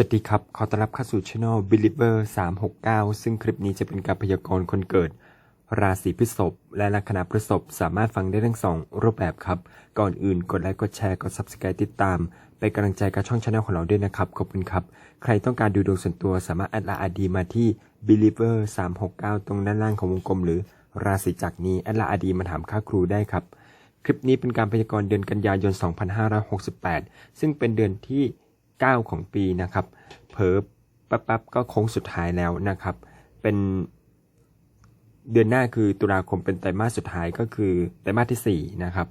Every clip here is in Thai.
สวัสดีครับ ขอต้อนรับเข้าสู่ช่ anel Believer 369 ซึ่งคลิปนี้จะเป็นการพยากรณ์คนเกิด ราศีพฤษภและลัคนาพฤษภสามารถฟังได้ทั้งสองรูปแบบครับ ก่อนอื่นกดไลค์ กดแชร์ กด Subscribe ติดตาม เป็นกำลังใจกับช่องช่องของเราด้วยนะครับ ขอบคุณครับ ใครต้องการดูดวงส่วนตัวสามารถแอดไลน์ ID มาที่ Believer 369 ตรงด้านล่างของวงกลม หรือราศีจักรนี้แอดไลน์ ID มาถามค่าครูได้ครับ คลิปนี้เป็นการพยากรณ์เดือนกันยายน 2568 ซึ่งเป็นเดือนที่ 9 ของปีนะครับ เผลอแป๊บๆก็โค้งสุดท้ายแล้วนะครับ เป็นเดือนหน้าคือตุลาคมเป็นไตรมาสสุดท้ายก็คือไตรมาสที่4นะครับ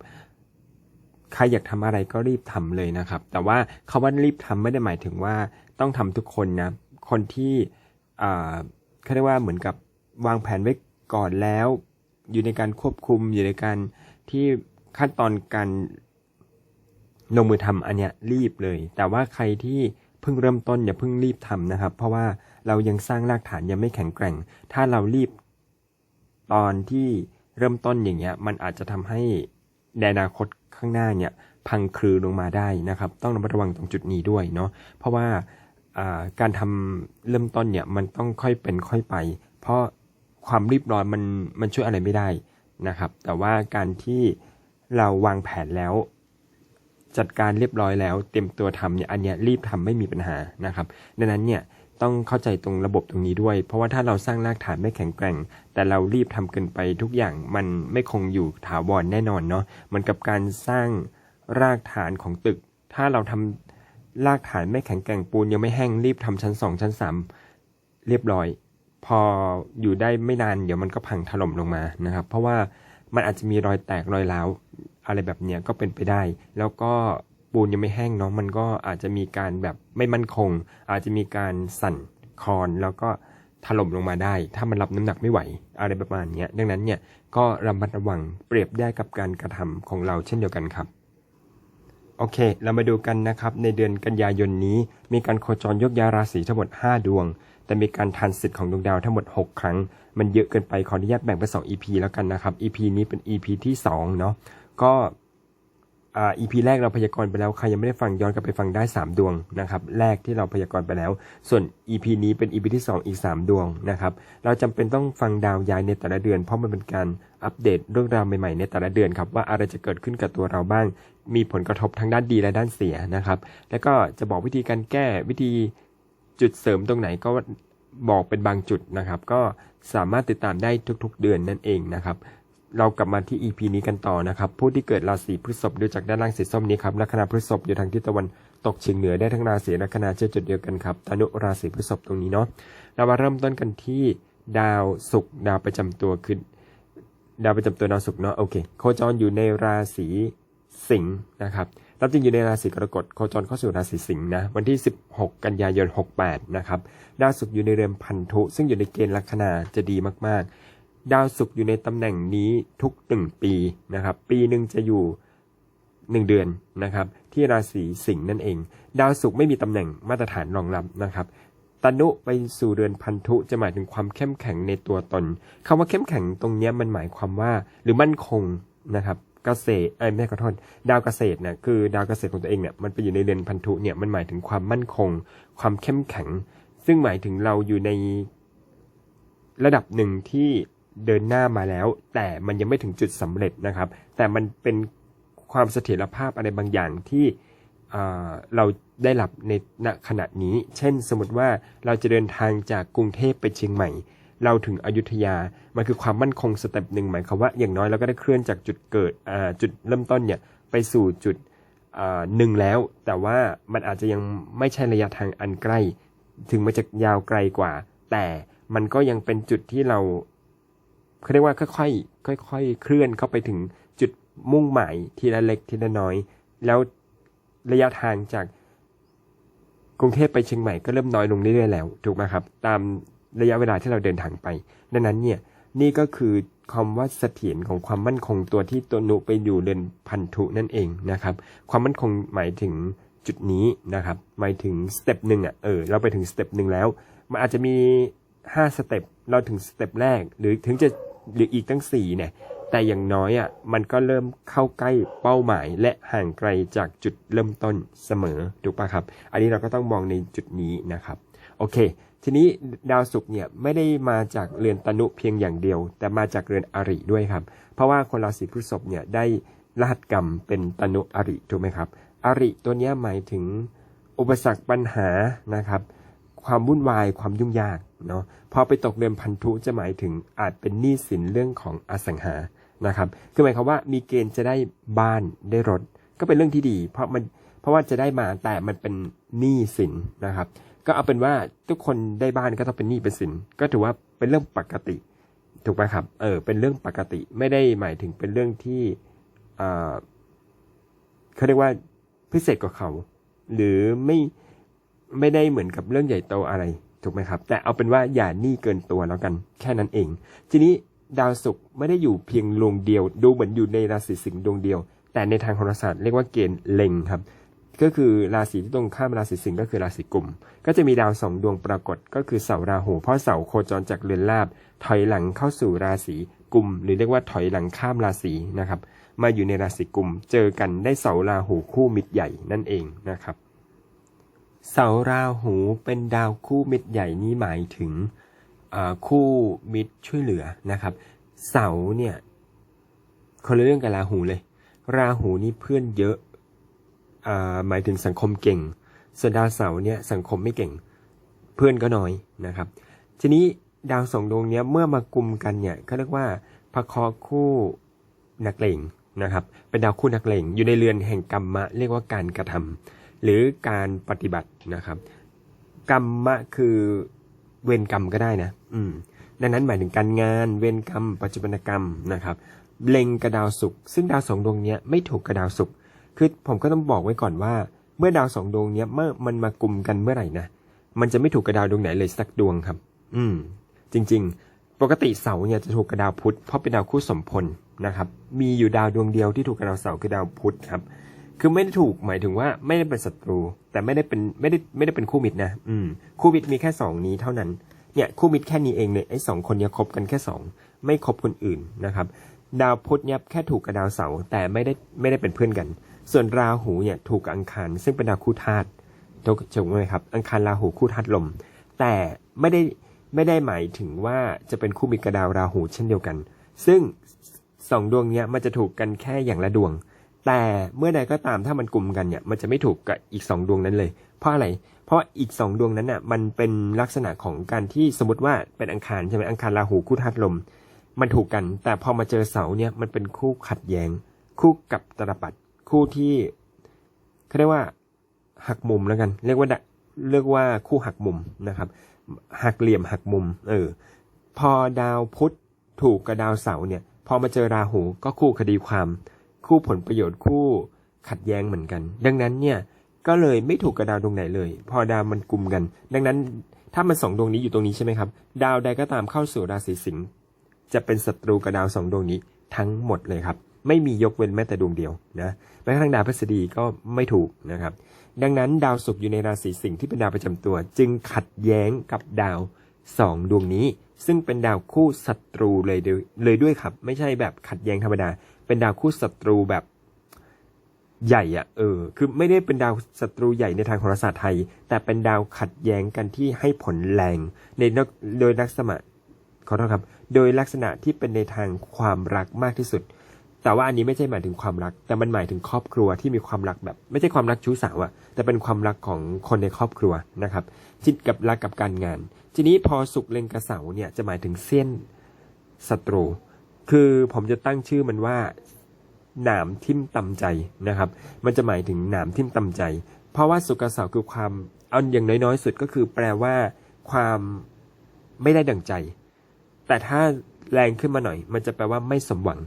ใครอยากทำอะไรก็รีบทำเลยนะครับ แต่ว่าคาว่ารีบทำไม่ได้หมายถึงว่าต้องทำทุกคนนะ คนที่อ่าเขาเรียกว่าเหมือนกับวางแผนไว้ก่อนแล้ว อยู่ในการควบคุมอยู่ในการที่ขั้นตอนการ ลงมือทำอันเนี้ยรีบเลย แต่ว่าใครที่เพิ่งเริ่มต้นอย่าเพิ่งรีบทำนะครับ เพราะว่าเรายังสร้างรากฐานยังไม่แข็งแกร่ง ถ้าเรารีบตอนที่เริ่มต้นอย่างเงี้ย มันอาจจะทำให้ในอนาคตข้างหน้าเนี่ยพังคลือลงมาได้นะครับ ต้องระมัดระวังตรงจุดนี้ด้วยเนาะเพราะว่าการทำเริ่มต้นเนี่ยมันต้องค่อยเป็นค่อยไป เพราะความรีบร้อนมันมันช่วยอะไรไม่ได้นะครับ แต่ว่าการที่เราวางแผนแล้ว จัดการเรียบร้อยแล้ว เตรียมตัวทำเนี่ยอันเนี้ยรีบทำไม่มีปัญหานะครับ ดังนั้นเนี่ยต้องเข้าใจตรงระบบตรงนี้ด้วย เพราะว่าถ้าเราสร้างรากฐานไม่แข็งแกร่ง แต่เรารีบทำเกินไปทุกอย่างมันไม่คงอยู่ถาวรแน่นอนเนาะมือนกับการสร้างรากฐานของตึก ถ้าเราทำรากฐานไม่แข็งแกร่งปูนยังไม่แห้งรีบทำชั้นสองชั้นสามเรียบร้อย พออยู่ได้ไม่นานเดี๋ยวมันก็พังถล่มลงมานะครับ เพราะว่ามันอาจจะมีรอยแตกรอยร้าว อะไรแบบเนี้ยก็เป็นไปได้ แล้วก็ปูนยังไม่แห้งเนาะมันก็อาจจะมีการแบบไม่มั่นคง อาจจะมีการสั่นคลอนแล้วก็ถล่มลงมาได้ ถ้ามันรับน้ำหนักไม่ไหว อะไรประมาณเนี้ยดังนั้นเนี่ยก็ระมัดระวังเปรียบได้กับการกระทำของเราเช่นเดียวกันครับโอเค เรามาดูกันนะครับ ในเดือนกันยายนนี้ มีการโคจรยกย้ายราศีทั้งหมด 5 ดวง แต่มีการทรานสิทธิ์ของดวงดาวทั้งหมด 6 ครั้ง มันเยอะเกินไปขออนุญาตแบ่งเป็น2 EP แล้วกันนะครับ EP นี้เป็น EP ที่2เนาะ ก็อ่า EP แรกเราพยากรณ์ไปแล้ว ใครยังไม่ได้ฟังย้อนกลับไปฟังได้ 3 ดวงนะครับ แรกที่เราพยากรณ์ไปแล้ว ส่วน EP นี้เป็น EP ที่ 2 อีก 3 ดวงนะครับ เราจำเป็นต้องฟังดาวย้ายในแต่ละเดือน เพราะมันเป็นการอัปเดตเรื่องราวใหม่ๆในแต่ละเดือนครับว่าอะไรจะเกิดขึ้นกับตัวเราบ้าง มีผลกระทบทั้งด้านดีและด้านเสียนะครับ แล้วก็จะบอกวิธีการแก้วิธีจุดเสริมตรงไหนก็บอกเป็นบางจุดนะครับ ก็สามารถติดตามได้ทุกๆ เดือนนั่นเองนะครับ เรากลับมาที่ EP นี้กันต่อนะครับ ผู้ที่เกิดราศีพฤษภดูจากด้านล่างสีส้มนี้ครับลัคนาพฤษภอยู่ทางทิศตะวันตกเฉียงเหนือได้ทั้งราศีลัคนาเช่นจุดเดียวกันครับตานุราศีพฤษภตรงนี้เนาะเรามาเริ่มต้นกันที่ดาวศุกร์ดาวประจำตัวคือดาวประจำตัวดาวศุกร์เนาะโอเคโคจรอยู่ในราศีสิงห์นะครับตามจริงอยู่ในราศีกรกฎโคจรเข้าสู่ราศีสิงห์นะวันที่ 16 กันยายน 68 นะครับดาวศุกร์อยู่ในเรือนพันธุ ซึ่งอยู่ในเกณฑ์ลัคนาจะดีมากๆ ดาวศุกร์อยู่ในตำแหน่งนี้ทุกหนึ่งปีนะครับ ปีหนึ่งจะอยู่หนึ่งเดือนนะครับ ที่ราศีสิงห์นั่นเอง ดาวศุกร์ไม่มีตำแหน่งมาตรฐานรองรับนะครับตนุไปสู่เรือนพันธุจะหมายถึงความเข้มแข็งในตัวตนคำว่าเข้มแข็งตรงนี้มันหมายความว่า หรือมั่นคงนะครับเกษตรเอ้ยไม่ขอโทษดาวเกษตรเนี่ยคือดาวเกษตรของตัวเองเนี่ยมันไปอยู่ในเรือนพันธุเนี่ยมันหมายถึงความมั่นคง ความเข้มแข็ง ซึ่งหมายถึงเราอยู่ในระดับหนึ่งที่ เดินหน้ามาแล้ว แต่มันยังไม่ถึงจุดสำเร็จนะครับ แต่มันเป็นความเสถียรภาพอะไรบางอย่างที่เราได้รับในณขณะนี้ เช่นสมมติว่าเราจะเดินทางจากกรุงเทพไปเชียงใหม่ เราถึงอยุธยา มันคือความมั่นคงสเต็ปหนึ่งหมายความว่าอย่างน้อยเราก็ได้เคลื่อนจากจุดเกิดจุดเริ่มต้นเนี่ยไปสู่จุดหนึ่งแล้ว แต่ว่ามันอาจจะยังไม่ใช่ระยะทางอันใกล้ ถึงมันจะยาวไกลกว่า แต่มันก็ยังเป็นจุดที่เรา เขาเรียกว่าค่อยๆค่อยๆเคลื่อนเข้าไปถึงจุดมุ่งหมายทีละเล็กทีละน้อย แล้วระยะทางจากกรุงเทพไปเชียงใหม่ก็เริ่มน้อยลงเรื่อยๆแล้วถูกไหมครับ ตามระยะเวลาที่เราเดินทางไป ดังนั้นเนี่ยนี่ก็คือคำว่าเสถียรของความมั่นคงตัวที่ตัวนุไปอยู่เรือนพันธุนั่นเองนะครับ ความมั่นคงหมายถึงจุดนี้นะครับหมายถึงสเต็ปหนึ่งอะเออเราไปถึงสเต็ปหนึ่งแล้ว มันอาจจะมีห้าสเต็ปเราถึงสเต็ปแรก หรือถึงจะ หรืออีกตั้งสี่เนี่ย แต่อย่างน้อยอะมันก็เริ่มเข้าใกล้เป้าหมาย และห่างไกลจากจุดเริ่มต้นเสมอถูกปะครับ อันนี้เราก็ต้องมองในจุดนี้นะครับ โอเค ทีนี้ดาวศุกร์เนี่ยไม่ได้มาจากเรือนตนุเพียงอย่างเดียว แต่มาจากเรือนอริด้วยครับ เพราะว่าคนราศีพฤษภเนี่ยได้รหัสกรรมเป็นตนุอริถูกไหมครับ อริตัวนี้หมายถึงอุปสรรคปัญหานะครับ ความวุ่นวายความยุ่งยากเนาะพอไปตกเดือนพันธุจะหมายถึงอาจเป็นหนี้สินเรื่องของอสังหานะครับคือหมายความว่ามีเกณฑ์จะได้บ้านได้รถ ก็เป็นเรื่องที่ดี เพราะมันเพราะว่าจะได้มาแต่มันเป็นหนี้สินนะครับ ก็เอาเป็นว่าทุกคนได้บ้านก็ต้องเป็นหนี้เป็นสิน ก็ถือว่าเป็นเรื่องปกติถูกไหมครับเออเป็นเรื่องปกติไม่ได้หมายถึงเป็นเรื่องที่เขาเรียกว่าพิเศษกว่าเขา หรือไม่ ไม่ได้เหมือนกับเรื่องใหญ่โตอะไรถูกไหมครับ แต่เอาเป็นว่าอย่าหนี้เกินตัวแล้วกัน แค่นั้นเอง ทีนี้ดาวศุกร์ไม่ได้อยู่เพียงดวงเดียว ดูเหมือนอยู่ในราศีสิงห์ดวงเดียว แต่ในทางโหราศาสตร์เรียกว่าเกณฑ์เล็งครับ ก็คือราศีที่ตรงข้ามราศีสิงห์ก็คือราศีกุม ก็จะมีดาวสองดวงปรากฏ ก็คือเสาราหูเพราะเสาโคจรจากเรือนลาบถอยหลังเข้าสู่ราศีกุม หรือเรียกว่าถอยหลังข้ามราศีนะครับ มาอยู่ในราศีกุม เจอกันได้เสาราหูคู่มิตรใหญ่นั่นเองนะครับ เสาราหูเป็นดาวคู่มิตรใหญ่นี้หมายถึงคู่มิตรช่วยเหลือนะครับ เสาเนี่ยคนละเรื่องกับราหูเลย ราหูนี่เพื่อนเยอะอหมายถึงสังคมเก่ง ส่วนดาวเสาเนี่ยสังคมไม่เก่ง เพื่อนก็น้อยนะครับ ทีนี้ดาวสองดวงเนี้ยเมื่อมากุมกันเนี่ยเขาเรียกว่าพระเคราะห์คู่นักเลงนะครับ เป็นดาวคู่นักเลงอยู่ในเรือนแห่งกรรมะ เรียกว่าการกระทำ หรือการปฏิบัตินะครับ กรรมะคือเวรกรรมก็ได้นะ อืม ดังนั้นหมายถึงการงานเวรกรรม ปัจจุบันกรรมนะครับ เล็งกระดาวศุกซึ่งดาวสองดวงนี้ไม่ถูกกระดาวศุกคือผมก็ต้องบอกไว้ก่อนว่า เมื่อดาวสองดวงนี้เมื่อมันมากลุ่มกันเมื่อไหร่นะมันจะไม่ถูกกระดาวดวงไหนเลยสักดวงครับ อืม จริง ๆ ปกติเสาเนี่ยจะถูกกระดาวพุธเพราะเป็นดาวคู่สมพลนะครับ มีอยู่ดาวดวงเดียวที่ถูกกระดาวเสาคือดาวพุธครับ คือไม่ได้ถูกหมายถึงว่าไม่ได้เป็นศัตรู แต่ไม่ได้เป็นไม่ได้ไม่ได้เป็นคู่มิตรนะ อืม คู่มิตรมีแค่สองนี้เท่านั้น เนี่ยคู่มิตรแค่นี้เองเนี่ยไอ้สองคนเนี้ยคบกันแค่สองไม่คบคนอื่นนะครับ ดาวพุธเนี่ยแค่ถูกกับดาวเสาร์แต่ไม่ได้ไม่ได้เป็นเพื่อนกัน ส่วนราหูเนี่ยถูกกับอังคารซึ่งเป็นดาวคู่ธาตุถูกถูกไหมครับ อังคารราหูคู่ธาตุลม แต่ไม่ได้ไม่ได้หมายถึงว่าจะเป็นคู่มิตรกับดาวราหูเช่นเดียวกัน ซึ่งสองดวงเนี้ยมันจะถูกกันแค่อย่างละดวง แต่เมื่อใดก็ตามถ้ามันกลุ่มกันเนี่ยมันจะไม่ถูกกับอีกสองดวงนั้นเลย เพราะอะไร เพราะอีกสองดวงนั้นน่ะมันเป็นลักษณะของการที่สมมติว่าเป็นอังคารใช่ไหมอังคารราหูคู่ธาตุลม มันถูกกัน แต่พอมาเจอเสาเนี่ยมันเป็นคู่ขัดแย้ง คู่กับตรปัดคู่ที่เขาเรียกว่าหักมุมแล้วกัน เรียกว่าเรียกว่าคู่หักมุมนะครับหักเหลี่ยมหักมุม เออ พอดาวพุธถูกกับดาวเสาร์เนี่ย พอมาเจอราหูก็คู่คดีความ คู่ผลประโยชน์คู่ขัดแย้งเหมือนกัน ดังนั้นเนี่ยก็เลยไม่ถูกกับดาวดวงไหนเลย พอดาวมันกลุ่มกัน ดังนั้นถ้ามันสองดวงนี้อยู่ตรงนี้ใช่ไหมครับ ดาวใดก็ตามเข้าสู่ราศีสิงห์จะเป็นศัตรูกับดาวสองดวงนี้ทั้งหมดเลยครับ ไม่มียกเว้นแม้แต่ดวงเดียวนะแม้กระทั่งดาวพฤษฎีก็ไม่ถูกนะครับ ดังนั้นดาวศุกร์อยู่ในราศีสิงห์ที่เป็นดาวประจำตัว จึงขัดแย้งกับดาวสองดวงนี้ ซึ่งเป็นดาวคู่ศัตรูเลยเลยด้วยครับ ไม่ใช่แบบขัดแย้งธรรมดา เป็นดาวคู่ศัตรูแบบใหญ่อะเออ คือไม่ได้เป็นดาวศัตรูใหญ่ในทางโหราศาสตร์ไทย แต่เป็นดาวขัดแย้งกันที่ให้ผลแรงในโดยลักษณะขอโทษครับ โดยลักษณะที่เป็นในทางความรักมากที่สุด แต่ว่าอันนี้ไม่ใช่หมายถึงความรัก แต่มันหมายถึงครอบครัวที่มีความรักแบบ ไม่ใช่ความรักชู้สาวอะแต่เป็นความรักของคนในครอบครัวนะครับจิตกับรักกับการงาน ทีนี้พอสุกเล็งกระเสาเนี่ยจะหมายถึงเส้นศัตรู คือผมจะตั้งชื่อมันว่าหนามทิ่มตำใจนะครับ มันจะหมายถึงหนามทิ่มตำใจ เพราะว่าสุกเสาคือความเอาอย่างน้อยๆ สุดก็คือแปลว่า ความไม่ได้ดั่งใจ แต่ถ้าแรงขึ้นมาหน่อย มันจะแปลว่าไม่สมหวัง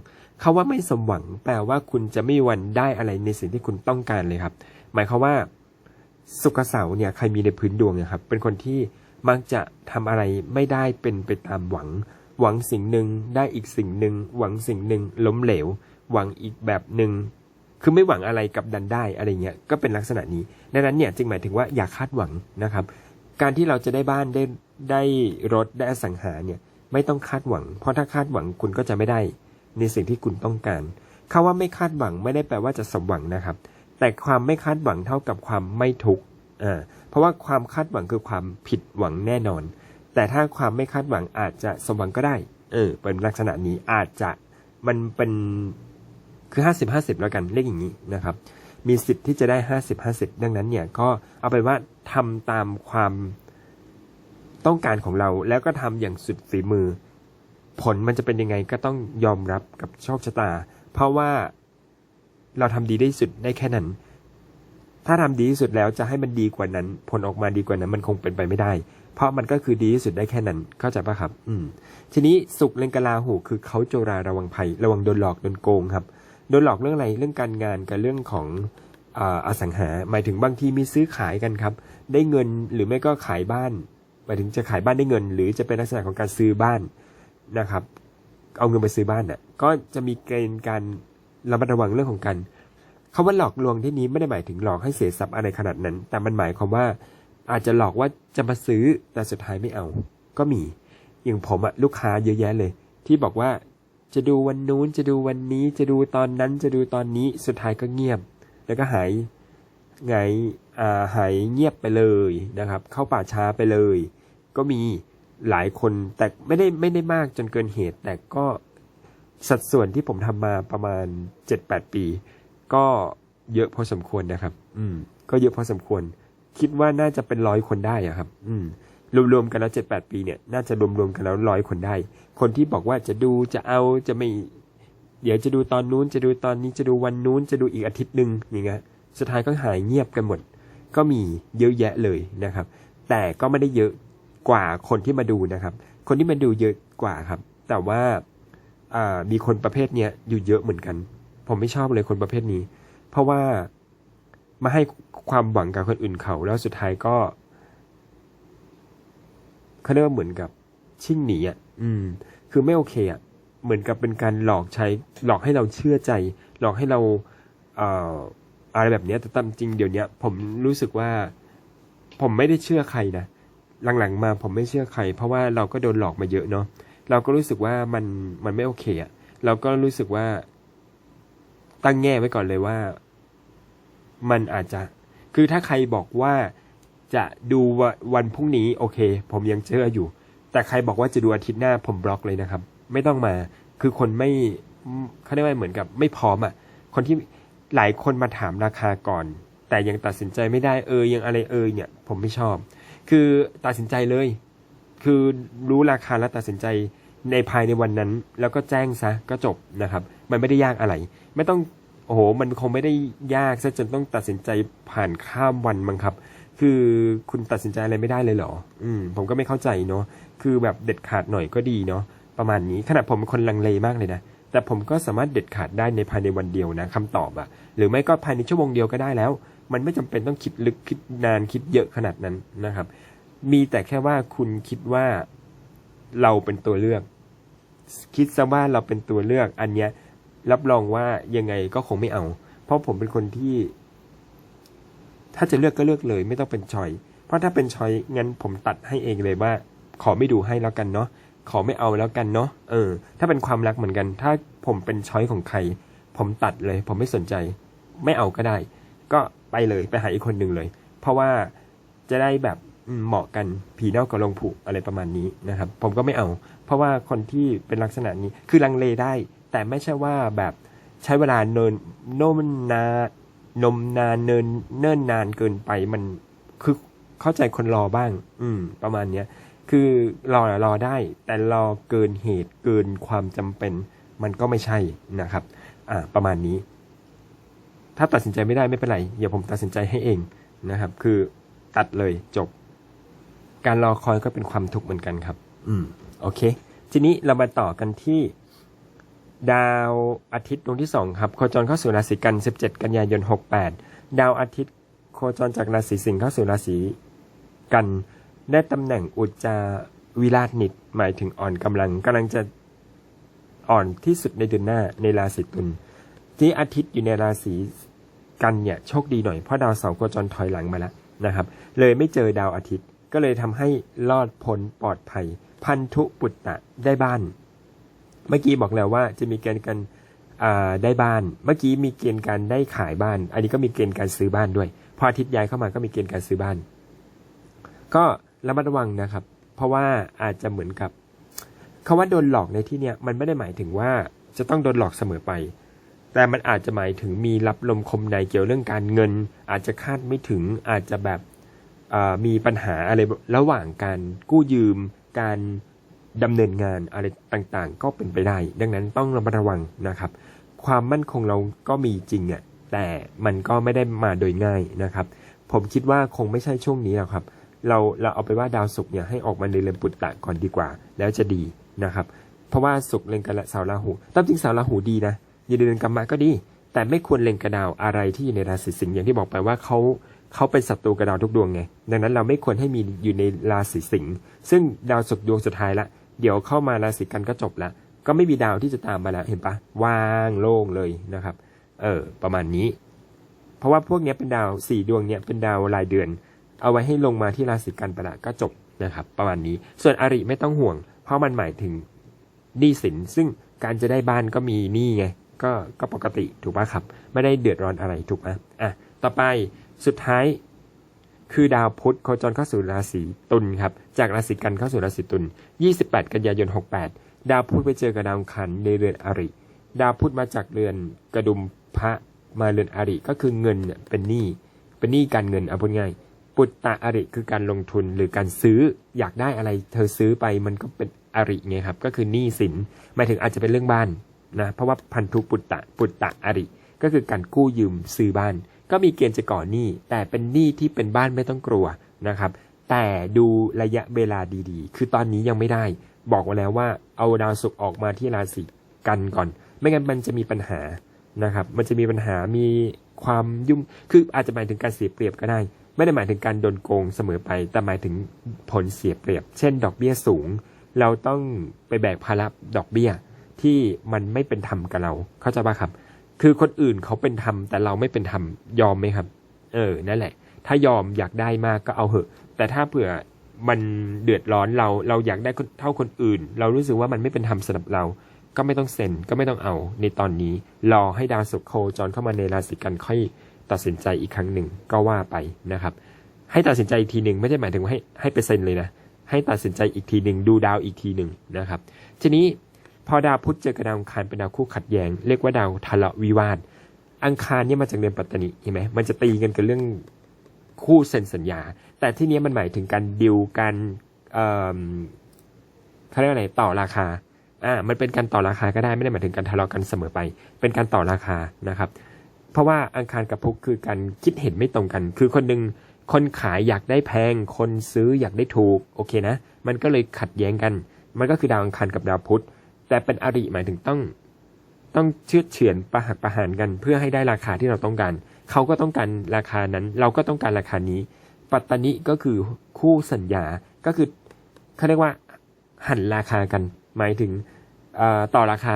คาว่าไม่สมหวัง แปลว่าคุณจะไม่มีวันได้อะไรในสิ่งที่คุณต้องการเลยครับ หมายความว่า สุกเสาเนี่ยใครมีในพื้นดวงนี่ยครับ เป็นคนที่มักจะทำอะไรไม่ได้เป็นไปตามหวัง หวังสิ่งหนึ่งได้อีกสิ่งหนึ่งหวังสิ่งหนึ่งล้มเหลว หวังอีกแบบหนึ่งคือไม่หวังอะไรกับดันได้อะไรเงี้ยก็เป็นลักษณะนี้ดังนั้นเนี่ยจึงหมายถึงว่าอย่าคาดหวังนะครับ การที่เราจะได้บ้านได้ได้รถได้อสังหาเนี่ยไม่ต้องคาดหวัง เพราะถ้าคาดหวังคุณก็จะไม่ได้ในสิ่งที่คุณต้องการคาว่าไม่คาดหวังไม่ได้แปลว่าจะสมหวังนะครับ แต่ความไม่คาดหวังเท่ากับความไม่ทุกข์อ่าเพราะว่าความคาดหวังคือความผิดหวังแน่นอน แต่ถ้าความไม่คาดหวังอาจจะสมหวังก็ได้ เออ เป็นลักษณะนี้อาจจะมันเป็นคือห้าสิบห้าสิบแล้วกันเรียกอย่างนี้นะครับ มีสิทธิ์ที่จะได้ห้าสิบห้าสิบดังนั้นเนี่ยก็เอาเป็นว่าทำตามความต้องการของเราแล้วก็ทำอย่างสุดฝีมือ ผลมันจะเป็นยังไงก็ต้องยอมรับกับโชคชะตา เพราะว่าเราทำดีได้สุดได้แค่นั้น ถ้าทำดีที่สุดแล้วจะให้มันดีกว่านั้น ผลออกมาดีกว่านั้นมันคงเป็นไปไม่ได้ เพราะมันก็คือดีที่สุดได้แค่นั้น เข้าใจปะครับ อืม ทีนี้สุขเลงกะลาหูคือเขาโจราระวังภัย ระวังโดนหลอกโดนโกงครับ โดนหลอกเรื่องอะไร เรื่องการงานกับเรื่องของอสังหา หมายถึงบางทีมีซื้อขายกันครับ ได้เงินหรือไม่ก็ขายบ้าน หมายถึงจะขายบ้านได้เงิน หรือจะเป็นลักษณะของการซื้อบ้านนะครับ เอาเงินไปซื้อบ้านน่ะ ก็จะมีเกณฑ์การระมัดระวังเรื่องของการคำว่าหลอกลวงที่นี้ไม่ได้หมายถึงหลอกให้เสียทรัพย์อะไรขนาดนั้น แต่มันหมายความว่า อาจจะหลอกว่าจะมาซื้อแต่สุดท้ายไม่เอา ก็มี อย่างผมอะลูกค้าเยอะแยะเลย ที่บอกว่าจะดูวันนู้นจะดูวันนี้จะดูตอนนั้นจะดูตอนนี้สุดท้ายก็เงียบ แล้วก็หายไงอ่าหายเงียบไปเลยนะครับ เข้าป่าช้าไปเลย ก็มีหลายคนแต่ไม่ได้ไม่ได้มากจนเกินเหตุ แต่ก็สัดส่วนที่ผมทำมาประมาณ7-8ปี ก็เยอะพอสมควรนะครับ อืม ก็เยอะพอสมควร คิดว่าน่าจะเป็นร้อยคนได้อะครับ อืม รวมๆกันแล้วเจ็ดแปดปีเนี่ย น่าจะรวมๆกันแล้วร้อยคนได้ คนที่บอกว่าจะดูจะเอาจะไม่ เดี๋ยวจะดูตอนนู้นจะดูตอนนี้จะดูวันนู้นจะดูอีกอาทิตย์หนึ่งอย่างเงี้ย สุดท้ายก็หายเงียบกันหมด ก็มีเยอะแยะเลยนะครับ แต่ก็ไม่ได้เยอะกว่าคนที่มาดูนะครับ คนที่มาดูเยอะกว่าครับ แต่ว่าอ่ามีคนประเภทเนี้ยอยู่เยอะเหมือนกัน ผมไม่ชอบเลยคนประเภทนี้ เพราะว่า มาให้ความหวังกับคนอื่นเขาแล้วสุดท้ายก็เขาเรียกว่าเหมือนกับชิ่งหนีอะ อืม คือไม่โอเคอะ เหมือนกับเป็นการหลอกใช้ หลอกให้เราเชื่อใจ หลอกให้เราเอ่ออะไรแบบนี้แต่ตามจริงเดี๋ยวนี้ผมรู้สึกว่า ผมไม่ได้เชื่อใครนะหลังๆมาผมไม่เชื่อใคร เพราะว่าเราก็โดนหลอกมาเยอะเนาะเราก็รู้สึกว่ามันมันไม่โอเคอะเราก็รู้สึกว่าตั้งแง่ไว้ก่อนเลยว่า มันอาจจะ คือถ้าใครบอกว่าจะดูวันพรุ่งนี้โอเค ผมยังเชื่ออยู่ แต่ใครบอกว่าจะดูอาทิตย์หน้าผมบล็อกเลยนะครับ ไม่ต้องมา คือคนไม่เขาเรียกว่าเหมือนกับไม่พร้อมอะ คนที่หลายคนมาถามราคาก่อน แต่ยังตัดสินใจไม่ได้เออยังอะไรเออเนี่ย ผมไม่ชอบ คือตัดสินใจเลย คือรู้ราคาแล้วตัดสินใจในภายในวันนั้น แล้วก็แจ้งซะก็จบนะครับ มันไม่ได้ยากอะไร ไม่ต้อง อ้โห มันคงไม่ได้ยากซะจนต้องตัดสินใจผ่านข้ามวันมั้งครับ คือคุณตัดสินใจอะไรไม่ได้เลยเหรอ อืม ผมก็ไม่เข้าใจเนาะ คือแบบเด็ดขาดหน่อยก็ดีเนาะ ประมาณนี้ ขนาดผมเป็นคนลังเลมากเลยนะ แต่ผมก็สามารถเด็ดขาดได้ในภายในวันเดียวนะคำตอบอะหรือไม่ก็ภายในชั่วโมงเดียวก็ได้แล้ว มันไม่จำเป็นต้องคิดลึกคิดนานคิดเยอะขนาดนั้นนะครับ มีแต่แค่ว่าคุณคิดว่าเราเป็นตัวเลือก คิดซะว่าเราเป็นตัวเลือก อันเนี้ย รับรองว่ายังไงก็คงไม่เอา เพราะผมเป็นคนที่ ถ้าจะเลือกก็เลือกเลย ไม่ต้องเป็นชอย เพราะถ้าเป็นชอยงั้นผมตัดให้เองเลยว่า ขอไม่ดูให้แล้วกันเนาะขอไม่เอาแล้วกันเนาะเออ ถ้าเป็นความรักเหมือนกัน ถ้าผมเป็นช้อยของใคร ผมตัดเลย ผมไม่สนใจ ไม่เอาก็ได้ ก็ไปเลยไปหาอีกคนหนึ่งเลย เพราะว่าจะได้แบบเหมาะกันผีเน่ากับลงผุอะไรประมาณนี้นะครับ ผมก็ไม่เอา เพราะว่าคนที่เป็นลักษณะนี้คือลังเลได้ แต่ไม่ใช่ว่าแบบใช้เวลาเนินนมนานมนานเนินเนิ่นนานเกินไปมันคือเข้าใจคนรอบ้าง อืม ประมาณเนี้ยคือรอนะรอได้ แต่รอเกินเหตุเกินความจำเป็น มันก็ไม่ใช่นะครับ อ่า ประมาณนี้ ถ้าตัดสินใจไม่ได้ไม่เป็นไรเดี๋ยวผมตัดสินใจให้เองนะครับ คือตัดเลยจบ การรอคอยก็เป็นความทุกข์เหมือนกันครับ อืม โอเค ทีนี้เรามาต่อกันที่ ดาวอาทิตย์ดวงที่สองครับโคจรเข้าสู่ราศีกัน 17 กันยายน 68 ดาวอาทิตย์โคจรจากราศีสิงห์เข้าสู่ราศีกัน ได้ตำแหน่งอุจจาวิราชนิดหมายถึงอ่อนกำลังกำลังจะอ่อนที่สุดในเดือนหน้าในราศีตุลที่อาทิตย์อยู่ในราศีกันเนี่ยโชคดีหน่อยเพราะดาวเสาร์โคจรถอยหลังมาแล้วนะครับ เลยไม่เจอดาวอาทิตย์ก็เลยทำให้รอดพ้นปลอดภัย พันธุปุตตะได้บ้าน เมื่อกี้บอกแล้วว่าจะมีเกณฑ์การได้บ้าน เมื่อกี้มีเกณฑ์การได้ขายบ้าน อันนี้ก็มีเกณฑ์การซื้อบ้านด้วย พออาทิตย์ย้ายเข้ามาก็มีเกณฑ์การซื้อบ้าน ก็ระมัดระวังนะครับ เพราะว่าอาจจะเหมือนกับคาว่าโดนหลอกในที่เนี้ยมันไม่ได้หมายถึงว่าจะต้องโดนหลอกเสมอไป แต่มันอาจจะหมายถึงมีรับลมคมในเกี่ยวเรื่องการเงิน อาจจะคาดไม่ถึงอาจจะแบบมีปัญหาอะไรระหว่างการกู้ยืม การ ดำเนินงานอะไรต่างๆ ก็เป็นไปได้ ดังนั้นต้องระมัดระวังนะครับ ความมั่นคงเราก็มีจริงอะแต่มันก็ไม่ได้มาโดยง่ายนะครับ ผมคิดว่าคงไม่ใช่ช่วงนี้หรอกครับ เราเราเอาไปว่าดาวศุกร์เนี่ยให้ออกมาในเรือนปุตตะก่อนดีกว่า แล้วจะดีนะครับ เพราะว่าศุกร์เล็งกับเสาราหูตามจริงเสาราหูดีนะอยืนเดือนกรรมะก็ดี แต่ไม่ควรเล็งกระดาวอะไรที่อยู่ในราศีสิงห์อย่างที่บอกไปว่าเขาเขาเป็นศัตรูกระดาวทุกดวงไง ดังนั้นเราไม่ควรให้มีอยู่ในราศีสิงห์ซึ่งดาวศุกร์ดวงสุดท้ายละ เดี๋ยวเข้ามาราศีกันก็จบละก็ไม่มีดาวที่จะตามมาแล้วเห็นปะว่างโล่งเลยนะครับ เออ ประมาณนี้ เพราะว่าพวกนี้เป็นดาวสี่ดวงเนี้ยเป็นดาวรายเดือน เอาไว้ให้ลงมาที่ราศีกันไปละก็จบนะครับ ประมาณนี้ ส่วนอริไม่ต้องห่วง เพราะมันหมายถึงหนี้สิน ซึ่งการจะได้บ้านก็มีหนี้ไง ก็ก็ปกติถูกปะครับ ไม่ได้เดือดร้อนอะไรถูกไหมอะ ต่อไปสุดท้าย คือดาวพุธโคจรเข้าสู่ราศีตุลครับ จากราศีกันเข้าสู่ราศีตุล 28 กันยายน 68 ดาวพุธไปเจอกับดาวอันในเรือนอริ ดาวพุธมาจากเรือนกระดุมพระมาเรือนอริก็คือเงินเนี่ยเป็นหนี้ เป็นหนี้การเงินเอาพูดง่าย ปุตตะอริคือการลงทุนหรือการซื้อ อยากได้อะไรเธอซื้อไปมันก็เป็นอริไงครับ ก็คือหนี้สิน หมายถึงอาจจะเป็นเรื่องบ้านนะ เพราะว่าพันธุปุตตะ ปุตตะอริ ก็คือการกู้ยืมซื้อบ้าน ก็มีเกณฑ์จะก่อหนี้ แต่เป็นหนี้ที่เป็นบ้านไม่ต้องกลัวนะครับ แต่ดูระยะเวลาดีๆ คือตอนนี้ยังไม่ได้ บอกไว้แล้วว่าเอาดาวศุกร์ออกมาที่ราศีกันก่อน ไม่งั้นมันจะมีปัญหานะครับ มันจะมีปัญหามีความยุ่ง คืออาจจะหมายถึงการเสียเปรียบก็ได้ ไม่ได้หมายถึงการโดนโกงเสมอไป แต่หมายถึงผลเสียเปรียบ เช่น ดอกเบี้ยสูง เราต้องไปแบกภาระดอกเบี้ยที่มันไม่เป็นธรรมกับเรา เข้าใจป่ะครับ คือคนอื่นเขาเป็นธรรมแต่เราไม่เป็นธรรมยอมไหมครับ เออนั่นแหละ ถ้ายอมอยากได้มากก็เอาเหอะ แต่ถ้าเผื่อมันเดือดร้อนเราเราอยากได้เท่าคนอื่น เรารู้สึกว่ามันไม่เป็นธรรมสำหรับเรา ก็ไม่ต้องเซ็นก็ไม่ต้องเอาในตอนนี้ รอให้ดาวศุกร์โคจรเข้ามาในราศีกันค่อยตัดสินใจอีกครั้งหนึ่งก็ว่าไปนะครับ ให้ตัดสินใจอีกทีหนึ่งไม่ได้หมายถึงให้ให้ไปเซ็นเลยนะให้ตัดสินใจอีกทีหนึ่งดูดาวอีกทีหนึ่งนะครับ ทีนี้ พอดาวพุธเจอกับดาวอังคารเป็นดาวคู่ขัดแย้งเรียกว่าดาวทะเลาะวิวาท อังคารเนี่ยมาจากเดือนปัตตานีเห็นไหมมันจะตีกันกับเรื่องคู่เซ็นสัญญา แต่ที่นี้มันหมายถึงการดิวการเอ่อเขาเรียกว่าอะไรต่อราคาอ่ามันเป็นการต่อราคาก็ได้ไม่ได้หมายถึงการทะเลาะกันเสมอไป เป็นการต่อราคานะครับ เพราะว่าอังคารกับพุธคือการคิดเห็นไม่ตรงกัน คือคนหนึ่งคนขายอยากได้แพง คนซื้ออยากได้ถูกโอเคนะ มันก็เลยขัดแย้งกัน มันก็คือดาวอังคารกับดาวพุธ แต่เป็นอริหมายถึงต้อง ต้องเชือเฉือนประหักประหารกันเพื่อให้ได้ราคาที่เราต้องการเขาก็ต้องการราคานั้น เราก็ต้องการราคานี้ ปัตตานิก็คือคู่สัญญาก็คือเขาเรียกว่าหันราคากัน หมายถึงต่อราคา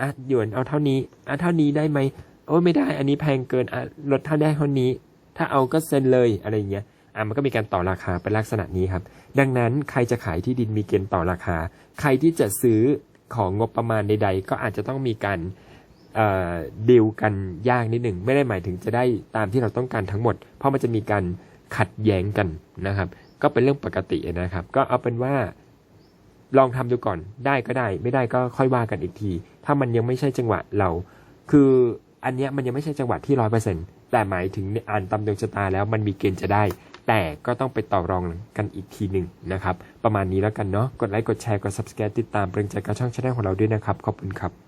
อะหยวนเอาเท่านี้อะเท่านี้ได้ไหมโอ้ไม่ได้ อันนี้แพงเกินอะลดเท่าได้เท่านี้ ถ้าเอาก็เซ็นเลยอะไรอย่างเงี้ยอะมันก็มีการต่อราคาเป็นลักษณะนี้ครับ ดังนั้นใครจะขายที่ดินมีเกณฑ์ต่อราคา ใครที่จะซื้อ ของงบประมาณใด ๆ ก็อาจจะต้องมีการเดีลกันยากนิดหนึ่ง ไม่ได้หมายถึงจะได้ตามที่เราต้องการทั้งหมด เพราะมันจะมีการขัดแย้งกันนะครับ ก็เป็นเรื่องปกตินะครับ ก็เอาเป็นว่าลองทำดูก่อนได้ก็ได้ ไม่ได้ก็ค่อยว่ากันอีกที ถ้ามันยังไม่ใช่จังหวะเรา คืออันเนี้ยมันยังไม่ใช่จังหวะที่ร้อยเปอร์เซ็นแต่หมายถึงอ่านตามดวงชะตาแล้วมันมีเกณฑ์จะได้ แต่ก็ต้องไปต่อรองกันอีกทีหนึ่งนะครับ ประมาณนี้แล้วกันเนาะ กดไลค์ กดแชร์ กด subscribe ติดตามเป็นกำลังใจกับช่องชาแนลของเราด้วยนะครับ ขอบคุณครับ